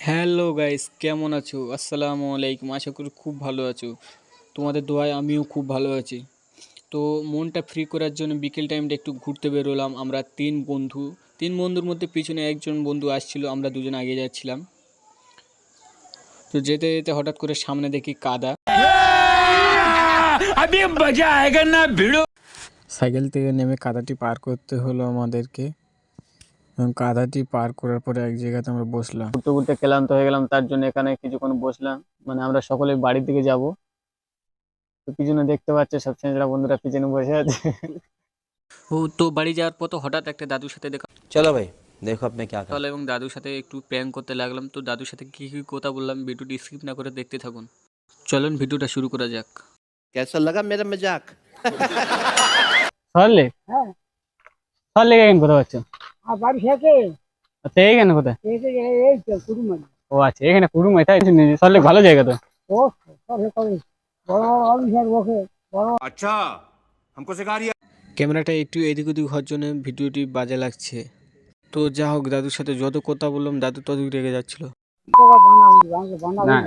Hello guys কেমন আছো? আসসালামু আলাইকুম আশা করি খুব ভালো আছো। তোমাদের দোয়ায় আমিও খুব ভালো আছি। তো মনটা ফ্রি করার জন্য বিকেল টাইমটা একটু ঘুরতে বেরোলাম। আমরা তিন বন্ধু তিন বন্ধুর মধ্যে পিছনে একজন বন্ধু আসছিল আমরা দুজন আগে যাচ্ছিলাম। তো যেতে যেতে হঠাৎ করে সামনে দেখি কাদা। সাইকেল থেকে নেমে কাদাটি পার করতে হলো আমাদেরকে। কাদাটি পার করার পরে এক জায়গাতে আমরা বসলাম। ঘুরতে ঘুরতে ক্লান্ত হয়ে গেলাম তার জন্য এখানে কিছুক্ষণ বসলাম। মানে আমরা সকলে বাড়ির দিকে যাব। তো পিছনে দেখতে পাচ্ছে সব ছেলেরা বন্ধুরা পিছনে বসে আছে। ও তো বাড়ি যাওয়ার পর তো হঠাৎ একটা দাদুর সাথে দেখা চলো ভাই দেখো আপনি কি আকাল এবং দাদুর সাথে একটু প্র্যাঙ্ক করতে লাগলাম। তো দাদুর সাথে কি কি কথা বললাম ভিডিওটি স্কিপ না করে দেখতে থাকুন। চলুন ভিডিওটা শুরু করা যাক। কেসা লাগা মেরা মজাক হ্যাঁ সরলে কেন কথা পাচ্ছেন আর বাড়ি থেকে আচ্ছা এইখানে কোথায় এসে গেলে এই তো কুড়ুমারি ও আচ্ছা এখানে কুড়ুম তাই সরলে ভালো জায়গা তো ও সবে করে বড় বড় অফিসার বসে বড় अच्छा हमको सिखा रिया ক্যামেরাটা একটু এদিক ওদিক হওয়ার জন্য ভিডিওটি বাজে লাগছে তো যা হোক দাদুর সাথে যত কথা বললাম দাদু তত রেগে যাচ্ছিল তোকে বানাবি বাংলা বানাবি না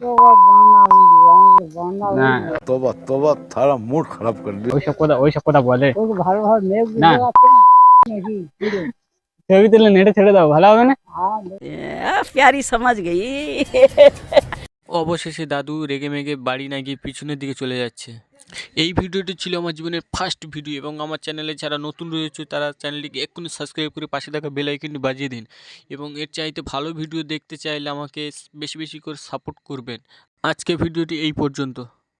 তোকে বানাবি বাংলা না বানাবি तोबा तोबा थारा मूड खराब कर दिया ওইসব কথা ওইসব কথা বলে তোকে ভালোভাবে মেঘ না। ছবি তুলে নেটে ছেড়ে দাও ভালো হবে না প্যারি সমাজ গেই অবশেষে দাদু রেগে মেগে বাড়ি না গিয়ে পিছনের দিকে চলে যাচ্ছে। এই ভিডিওটি ছিল আমার জীবনের ফার্স্ট ভিডিও এবং আমার চ্যানেলে যারা নতুন রয়েছে তারা চ্যানেলটিকে এক্ষুনি সাবস্ক্রাইব করে পাশে থাকা বেল আইকনটি বাজিয়ে দিন এবং এর চাইতে ভালো ভিডিও দেখতে চাইলে আমাকে বেশি বেশি করে সাপোর্ট করবেন। আজকে ভিডিওটি এই পর্যন্ত।